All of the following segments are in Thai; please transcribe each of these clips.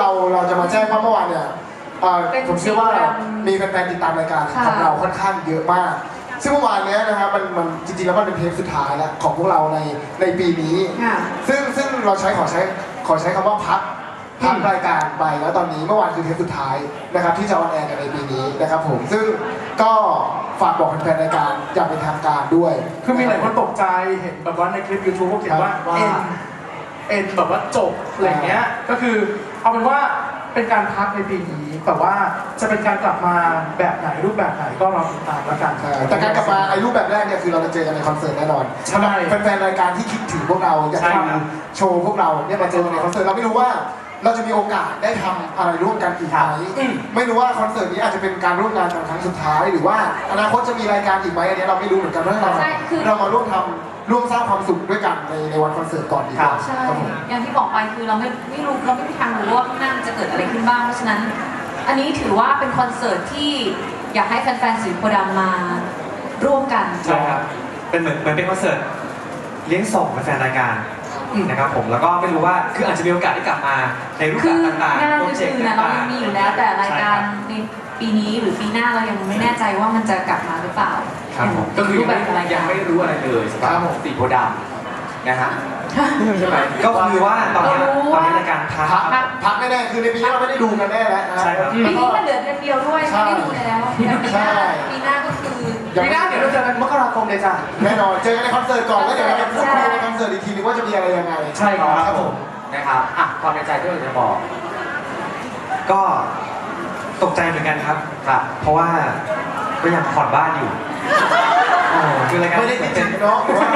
เราเราจะมาแจ้งว่าเมื่อวานเนี่ยเอ่อเป็นผมเชื่อว่าสีดำมีแฟนๆติดตามรายการค่ะของเราค่อนข้างเยอะมาก ซึ่งเมื่อวานเนี้ยนะครับมันมันจริงๆแล้วมันเป็นเทปสุดท้ายแล้วของพวกเราในในปีนี้ ค่ะ ซึ่งซึ่งเราใช้ขอใช้ขอใช้คำว่าพักพักอืมรายการไปแล้วตอนนี้เมื่อวานคือเทปสุดท้ายนะครับที่จะออนแอร์กันในปีนี้นะครับผมซึ่งก็ฝากบอกแฟนๆรายการอย่างเป็นทางการด้วย คือมีหลายคนตกใจเห็นแบบว่าในคลิป YouTube เขาเขียนว่าว่า เอ็นเอ็นแบบว่าจบอะไรเงี้ยก็คือ เอาเป็นว่าเป็นการพักในปีนี้แต่ว่าจะเป็นการกลับมาแบบไหนรูปแบบไหนก็รอติดตามแล้วกันใช่แต่การกลับมาไอ้รูปแบบแรกเนี่ยคือเราจะเจอกันในคอนเสิร์ตแน่นอนใช่สำหรับแฟนๆรายการที่คิดถึงพวกเราอยากใช่ทครับำโชว์พวกเราเนี่ยมาเจอกันในคอนเสิร์ตเราไม่รู้ว่าเราจะมีโอกาสได้ทำอะไรร่วมกันอีกไหมอืม ไม่รู้ว่าคอนเสิร์ตนี้อาจจะเป็นการร่วมงานกันครั้งสุดท้าย หรือว่าอนาคตจะมีรายการอีกไหมอันนี้เราไม่รู้เหมือนกันเพราะฉะนั้นเราใช่คือ เรามาร่วมทำ ร่วมสร้างความสุขด้วยกันในในวันคอนเสิร์ตก่อนดีกว่าใช่ ครับผม อย่างที่บอกไปคือเราไม่ไม่รู้เราไม่มีทางรู้ว่าข้างหน้ามันจะเกิดอะไรขึ้นบ้าง เพราะฉะนั้น อันนี้ถือว่าเป็นคอนเสิร์ตที่อยากให้แฟนๆสีโพธิ์ดำมาร่วมกัน ใช่ครับ เป็นเหมือนเหมือนเป็นคอนเสิร์ตเลี้ยงส่งแฟนๆรายการนะครับผมแล้วก็ไม่รู้ว่าคืออาจจะมีโอกาสได้กลับมาในรูปคืแบอบต่างๆงานโปรอื่เจกต์นๆนะเราต่างยังๆมีอยู่แล้วแต่รายการใช่คบในปีนี้หรือปีหน้าเรายังไม่แน่ใจว่ามันจะกลับมาหรือเปล่า ครับผมก็คือรูยัปงแบบไม่รายการยังไม่รู้อะไรเลยสำหรับสีโพธิ์ดำนะฮะใช่ไหมก็คือว่าตอนนี้เรารู้ตอนว่า นี้รายการพักพักพักแน่ๆคือในปีนี้เราไม่ได้ดูกันแน่แล้วนะ ใช่ครับปีนี้มันเหลือเดือนเดียวด้วยใช่ไม่ได้ดูแล้วแต่ปีหน้าใช่ ปีหน้าก็คือปีหน้าเดี๋ยวเราเจอกันมกราคมเลยจ้ะ แน่นอนเจอกันในคอนเสิร์ตก่อนแล้วเดี๋ยวเราจะพูดคุยในคอนเสิร์ตอีกทีนึงว่าจะมีอะไรยังไงใช่ครับ ครับผมนะครับอะความในใจที่เราจะบอกก็ตกใจเหมือนกันครับ ครับ เพราะว่าก็ยังผ่อนบ้านอยู่โอ้ คือรายการไม่ได้ติดจิตเนาะว่า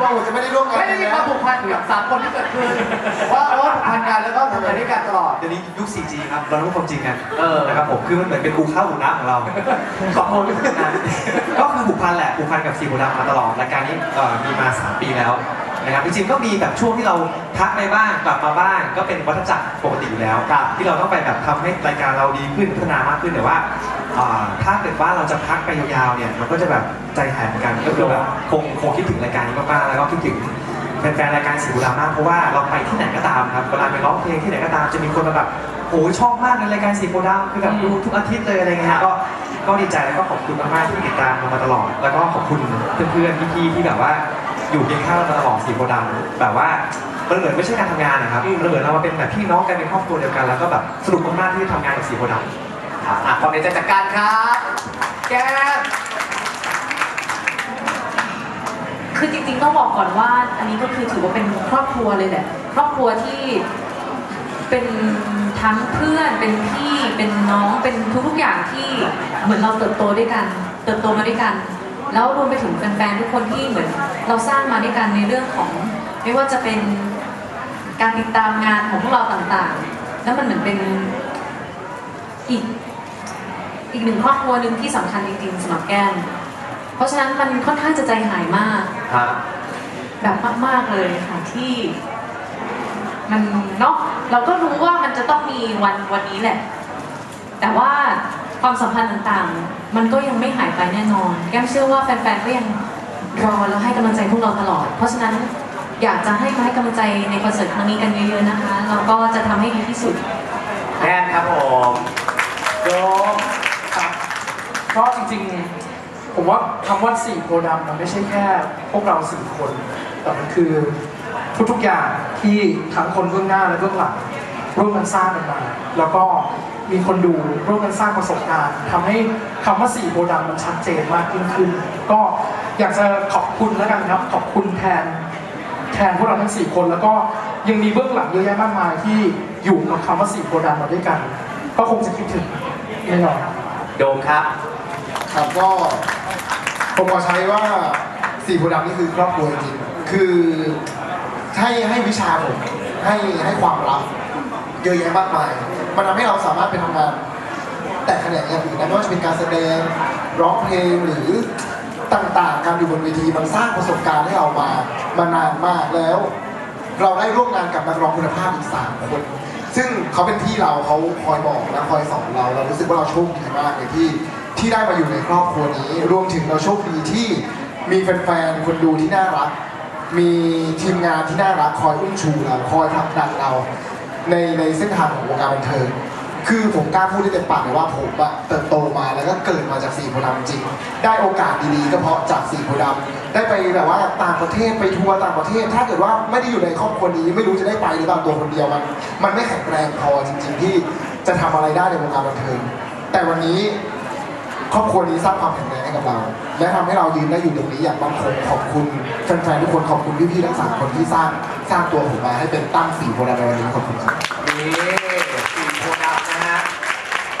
ว่าผมจะไม่ได้ร่วมงานไม่ได้มีความผูกพันกับสามคนที่เกิดขึ้นว่าว่าผูกพันกันแล้วก็ทำงานด้วยกันตลอดเดี๋ยวนี้ยุค 4G ครับเรารู้ความจริงกันเออนะครับผมคือมันเหมือนเป็นกูข้าวหูน้ำของเราสองคนที่ทำงานก็คือผูกพันแหละผูกพันกับสีโพธิ์ดำมาตลอดรายการนี้เอ่อมีมา 3 ปีแล้วนะครับจริงๆก็มีแบบช่วงที่เราพักไปบ้างกลับมาบ้างก็เป็นวัฏจักรปกติอยู่แล้วครับที่เราต้องไปแบบทำให้รายการเราดีขึ้นพัฒนามากขึ้นแต่ว่าอ่า ถ้าเกิดว่าเราจะพักไปยาวๆเนี่ยมันก็จะแบบใจหายเหมือนกันก็คือแบบคงคงคิดถึงรายการนี้มากๆแล้วก็คิดถึงแฟนๆรายการสีโพธิ์ดำมากเพราะว่าเราไปที่ไหนก็ตามครับเวลาไปร้องเพลงที่ไหนก็ตามจะมีคนมาแบบโอ้ยชอบมากในรายการสีโพธิ์ดำคือแบบดูทุกอาทิตย์เลยอะไรเงี้ยก็ก็ดีใจแล้วก็ขอบคุณมากๆที่ติดตามเรามาตลอด แล้วก็ขอบคุณเพื่อนๆพี่ๆที่แบบว่าอยู่เคียงข้างเรามาตลอดสีโพธิ์ดำแบบว่ามันเหมือนไม่ใช่การทำงานนะครับมันเหมือนเรามาเป็นแบบพี่น้องกันเป็นครอบครัวเดียวกันแล้วก็แบบสนุกมากๆที่ได้ทำงานกับสีโพธิ์ดำอะอะความในใจจากการครับ แก้ม คือจริงๆต้องบอกก่อนว่า อันนี้ก็คือถือว่าเป็นครอบครัวเลยแหละ ครอบครัวที่เป็นทั้งเพื่อน เป็นพี่ เป็นน้อง เป็นทุกๆอย่างที่เหมือนเราเติบโตด้วยกัน เติบโตมาด้วยกัน แล้วรวมไปถึงแฟนๆทุกคนที่เหมือนเราสร้างมาด้วยกันในเรื่องของ ไม่ว่าจะเป็นการติดตามงานของพวกเราต่างๆ แล้วมันเหมือนเป็นอีก อีกหนึ่งครอบครัวหนึ่งที่สำคัญจริงๆสำหรับแก้มเพราะฉะนั้นมันค่อนข้างจะใจหายมาก ครับ แบบมากๆเลยค่ะที่ มันเนาะเราก็รู้ว่ามันจะต้องมีวันวันนี้แหละ แต่ว่าความสัมพันธ์ต่างๆ มันก็ยังไม่หายไปแน่นอน แก้มเชื่อว่าแฟนๆก็ยังรอแล้วให้กำลังใจพวกเราตลอด เพราะฉะนั้นอยากจะให้มาให้กำลังใจในคอนเสิร์ตครั้งนี้กันเยอะๆนะคะแล้วก็จะทำให้ดีที่สุดแก้มครับผมโยมครับ ก็จริงๆ ผมว่าคำว่าสี่โพดำมันไม่ใช่แค่พวกเราสี่คน แต่มันคือทุกๆอย่างที่ทั้งคนเบื้องหน้าและเบื้องหลังร่วมกันสร้างกันมา แล้วก็มีคนดูร่วมกันสร้างประสบการณ์ทำให้คำว่าสี่โพดำมันชัดเจนมากยิ่งขึ้น ก็อยากจะขอบคุณแล้วกันครับ ขอบคุณแทนแทนพวกเราทั้งสี่คนแล้วก็ยังมีเบื้องหลังเยอะแยะมากมายที่อยู่กับคำว่าสี่โพดำมาด้วยกัน ก็คงจะคิดถึงแน่นอนโดมครับ ครับก็ผมขอใช้ว่าสีโพธิ์ดำนี่คือครอบครัวจริงคือให้ให้วิชาผมให้ให้ความรักเยอะแยะมากมาย มันทำให้เราสามารถไปทำงาน แต่แขนงอย่างอื่นนะไม่ว่าจะเป็นการแสดงร้องเพลงหรือต่างๆ การอยู่บนเวทีมันสร้างประสบการณ์ให้เรามามานานมากแล้ว เราได้ร่วมงานกับนักร้องคุณภาพอีกสามคน ซึ่งเขาเป็นพี่เราเขาคอยบอกและคอยสอนเราเรารู้สึกว่าเราโชคดีมากเลยที่ ที่ได้มาอยู่ในครอบครัวนี้ รวมถึงเราโชคดีที่มีแฟนๆคนดูที่น่ารัก มีทีมงานที่น่ารักคอยอุ้มชูเราคอยผลักดันเรา ในในเส้นทางของวงการบันเทิงคือผมกล้าพูดได้เต็มปากเลยว่าผมอะเติบโตมาแล้วก็เกิดมาจากสีโพธิ์ดำจริง ได้โอกาสดีๆ ก็เพราะจากสีโพธิ์ดำได้ไปแบบว่าต่างประเทศไปทัวร์ต่างประเทศ ถ้าเกิดว่าไม่ได้อยู่ในครอบครัวนี้ไม่รู้จะได้ไปหรือเปล่าตัวคนเดียวมัน มันไม่แข็งแรงพอจริง ๆ ที่จะทำอะไรได้ในวงการบันเทิง แต่วันนี้ ครอบครัวนี้สร้างความแข็งแรงให้กับเรา และทำให้เรายืนได้อยู่ตรงนี้อย่างมั่นคงขอบคุณแฟนๆทุกคนขอบคุณพี่ๆทั้งสามคนที่สร้างสร้างตัวผมมาให้เป็นตั้งสีโพธิ์ดำในวันนี้ขอบคุณครับนี่สี่โพธิ์ดำนะฮะ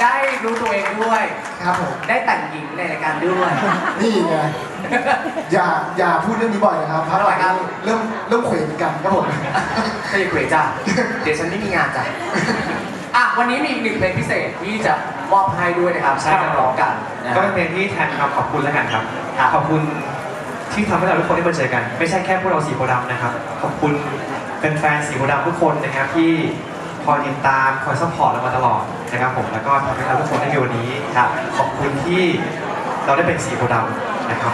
ได้รู้ตัวเองด้วยครับผมได้แต่งหญิงในรายการด้วยนี่ไงอย่าอย่าพูดเรื่องนี้บ่อยนะครับเพราะทำไมครับเริ่มเริ่มเขวเหมือนกันครับผมไม่ได้เกรดจ้ะเดี๋ยวฉันไม่มีงานจ้ะ อะวันนี้มีอีกหนึ่งเพลงพิเศษที่จะมอบให้ด้วยนะครับใช้กันร้องกันนะก็ฮะเป็นเพลงที่แทนคำขอบคุณแล้วกันครับครับ ขอบคุณที่ทำให้เราทุกคนได้มาเจอกัน ไม่ใช่แค่พวกเราสีโพธิ์ดำนะครับ ขอบคุณเป็นแฟนๆสีโพธิ์ดำทุกคนนะครับที่คอยติดตามคอยซัพพอร์ตเรามาตลอดนะครับผมแล้วก็ทำให้เราทุกคนได้มีวันนี้ครับขอบคุณที่เราได้เป็นสีโพธิ์ดำนะครับ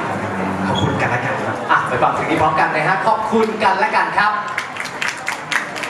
ขอบคุณกันและกันครับอะไปฟังเพลงนี้พร้อมกันนะฮะขอบคุณกันและกันครับ